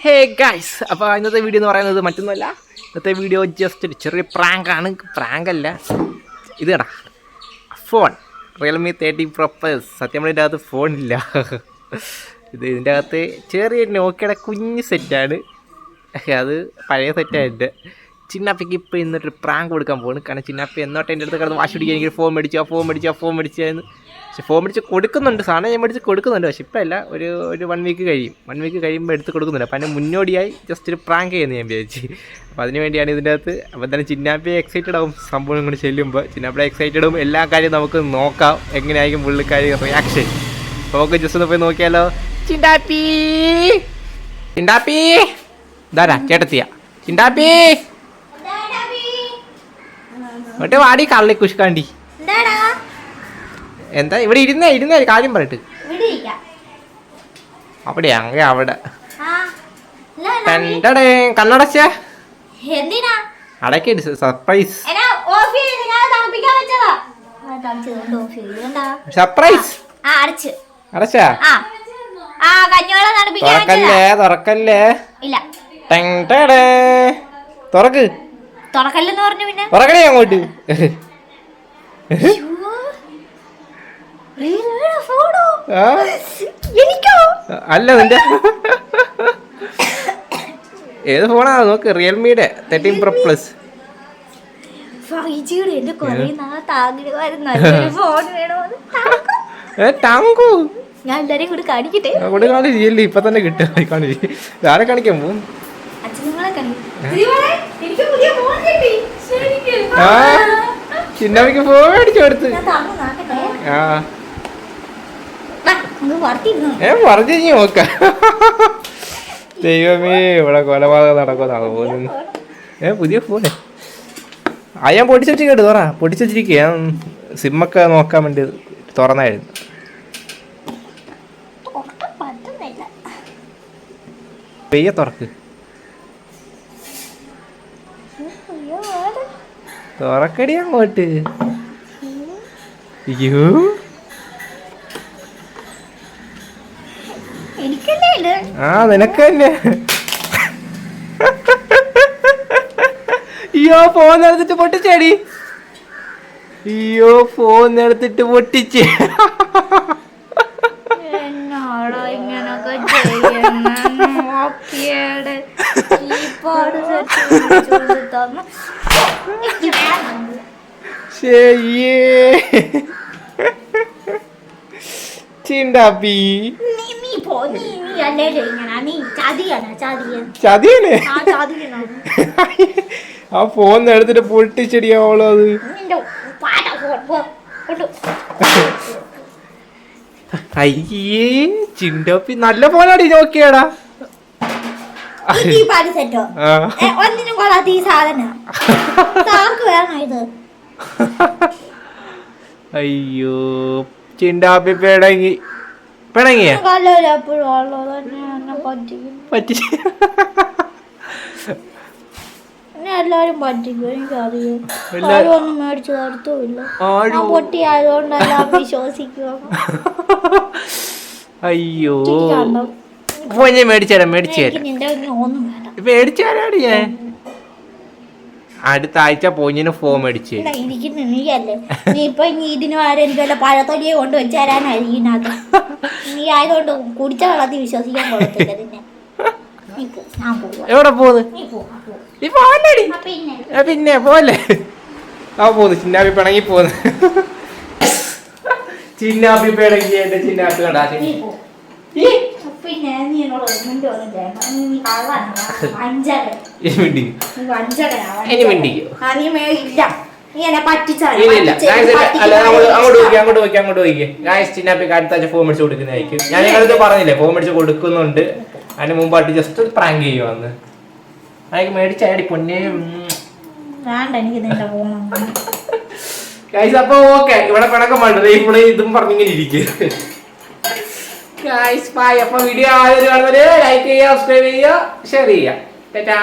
Hey guys അപ്പോൾ ഇന്നത്തെ video എന്ന് പറയുന്നത് മറ്റൊന്നുമല്ല. ഇന്നത്തെ വീഡിയോ ജസ്റ്റ് ഒരു ചെറിയ പ്രാങ്ക് ആണ്. പ്രാങ്ക് അല്ല. ഇത് കടാ ഫോൺ റിയൽമി തേർട്ടി പ്രോ സത്യം പറഞ്ഞാൽ ഇതിന്റെ അകത്ത് ഫോണില്ല ഇത് ഇതിന്റെ അകത്ത് ചെറിയ നോക്കിയുടെ കുഞ്ഞ് സെറ്റാണ് അത് പഴയ സെറ്റായിട്ട് ചിന്നപ്പയ്ക്ക് ഇപ്പോൾ ഇന്നൊരു പ്രാങ്ക് കൊടുക്കാൻ പോകുന്നു കാരണം ചിന്നപ്പ എന്നോട്ട് എന്റെ അടുത്ത് കിടന്ന് വാശി പിടിക്കുക എനിക്ക് ഫോൺ മേടിച്ചോ ഫോൺ മേടിച്ചോ ഫോൺ മേടിച്ചതെന്ന് പക്ഷെ ഫോം മേടിച്ച് കൊടുക്കുന്നുണ്ട്. സാധനം ഞാൻ മേടിച്ച് കൊടുക്കുന്നുണ്ട്. പക്ഷെ ഇപ്പം അല്ല ഒരു ഒരു വൺ വീക്ക് കഴിയും. വൺ വീക്ക് കഴിയുമ്പോൾ എടുത്ത് കൊടുക്കുന്നുണ്ട്. അപ്പം അതിന് മുന്നോടിയായി ജസ്റ്റ് ഒരു പ്രാങ്ക് ചെയ്യുന്നു ഞാൻ വിചാരിച്ച്. അപ്പോൾ അതിന് വേണ്ടിയാണ് ഇതിന്റെ അകത്ത് അപ്പം തന്നെ ചിന്നാപ്പയെ എക്സൈറ്റഡ് ആവും സംഭവം കൊണ്ട് ചെല്ലുമ്പോൾ ചിന്നാപ്പയെ എക്സൈറ്റഡ് ആവും. എല്ലാ കാര്യവും നമുക്ക് നോക്കാം. എങ്ങനെയായിരിക്കും പുള്ളിക്കാരി റിയാക്ഷൻ അപ്പോൾ നമുക്ക് ജസ്റ്റ് ഒന്ന് പോയി നോക്കിയാലോ? ചിണ്ടാപ്പി ചിണ്ടാപ്പി ഇതാരാ ചേട്ടത്തിയ. ചിണ്ടാപ്പി എന്നിട്ട് വാടി കള്ളി കുഷ്കാണ്ടി എന്താ? ഇവിടെ ഇരുന്നേ ഇരുന്നേ കാര്യം പറയട്ട്. അവിടെ അങ്ങേ അവിടെ. എന്തടേ കണ്ണടച്ച അടക്കി സർപ്രൈസ് സർപ്രൈസ് അടച്ച്. തുറക്കല്ലേ തുറക്കല്ലേ. തുറക്ക്. തുറക്കല്ലെന്ന് പറഞ്ഞു പിന്നെ. തുറക്കണേ അങ്ങോട്ട് ശ്ശോ. റീലുടെ ഫോണോ ആ, എനിക്കോ അല്ല നിന്റെ ഏത് ഫോണാ? നോക്ക് റിയൽമിയുടെ തേർട്ടീൻ പ്രോ പ്ലസ് ഇപ്പൊ തന്നെ കിട്ടും. ആരെ കാണിക്കാൻ പോകും ചിന്നമ്മക്ക് ഫോൺ മേടിച്ചു കൊടുത്ത്. ആ. ഏ പറഞ്ഞു നീ നോക്ക. ദൈവമേ ഇവിടെ കൊലപാതകം നടക്കുന്നതാണ് പോകുന്നു ഏ പുതിയ ഫോണേ ആ ഞാൻ പൊടിച്ചു തുറ. പൊടിച്ചു വെച്ചിരിക്കുക ഞാൻ സിമ്മൊക്കെ നോക്കാൻ വേണ്ടി തുറന്നായിരുന്നു. പെയ്യ തുറക്ക്. തുറക്കടി അങ്ങോട്ട്. അയ്യോ. ആ നിനക്ക് തന്നെ അയ്യോ ഫോൺ എടുത്തിട്ട് പൊട്ടിച്ചേടി. അയ്യോ ഫോൺ എടുത്തിട്ട് പൊട്ടിച്ച്. ശരിയേ. ചിണ്ടാപ്പി നീ ചതിയനെ? ആ ഫോൺ എടുത്തിട്ട് പൊട്ടിച്ചെടിയാവളോ അത്. അയ്യേ ചിണ്ടോപ്പി നല്ല ഫോണാടി നോക്കിയാടാ. ഒന്നിനും കൊള്ളാത്ത ഈ സാധനം. വേണം ഇത്? അയ്യോ ചിണ്ടാപ്പി പിണങ്ങി പിണങ്ങിയ? കല്ലൂര് എപ്പോഴും ഉള്ളത് തന്നെ എന്നെ പറ്റിക്കും പറ്റി എന്നെ എല്ലാരും പറ്റിക്കും എനിക്കറിയാം ഒന്നും മേടിച്ചു തരത്തുമില്ല പൊട്ടി ആയതുകൊണ്ടെല്ലാം വിശ്വസിക്കുക അയ്യോ മേടിച്ചേരാ മേടിച്ചേരാ ഞാൻ ഒന്നും ഞാൻ. അടുത്ത ആഴ്ച പോഞ്ഞിന് ഫോം അടിച്ച്. നീയല്ലേ നീ ഇപ്പൊ ഇനി ഇതിന് വരെ എനിക്ക് വല്ല പഴത്തൊലിയെ കൊണ്ട് വെച്ച് ഇതിനകത്ത്. നീ ആയതുകൊണ്ട് കുടിച്ച വെള്ളത്തിൽ വിശ്വസിക്കാൻ കൊള്ളത്തില്ല നിന്നെ. എവിടെ പോന്ന്? നീ പോ പോ. നീ പോന്നടി പിന്നെ. പോലെ. ആ പോന്ന്. ചിന്നാപ്പി പിണങ്ങി പോന്ന്. ചിന്നാപ്പി പിണങ്ങി എന്റെ ചിന്നാപ്പി കണ്ടാ പിന്നെ നീ എന്നോട് ഒന്നും ഒന്നും ചെയ്യണ്ട നീ കള്ളാണ് വഞ്ചകൻ. ഇനി നീ ഇല്ല. മേടിച്ച് കൊടുക്കുന്നതായിരിക്കും. ഞാൻ നിങ്ങളടുത്ത് പറഞ്ഞില്ലേ ഫോം മേടിച്ച് കൊടുക്കുന്നുണ്ട്. അതിന് മുമ്പായിട്ട് ജസ്റ്റ് പ്രാങ്ക് ചെയ്യുവാന്ന് പൊന്നെ. എനിക്ക് നിന്റെ പോണം ഗായ്സ് അപ്പൊ ഓക്കെ ഇവിടെ പിണക്കം വേണ്ടത്. ഇവിടെ ഇതും പറഞ്ഞിങ്ങനെ ഇരിക്കും. ഗായ്സ് ബൈ അപ്പോൾ വീഡിയോ ആദ്യം കാണുന്നവര് ലൈക്ക് ചെയ്യുക സബ്സ്ക്രൈബ് ചെയ്യുക ഷെയർ ചെയ്യുക. ടാറ്റാ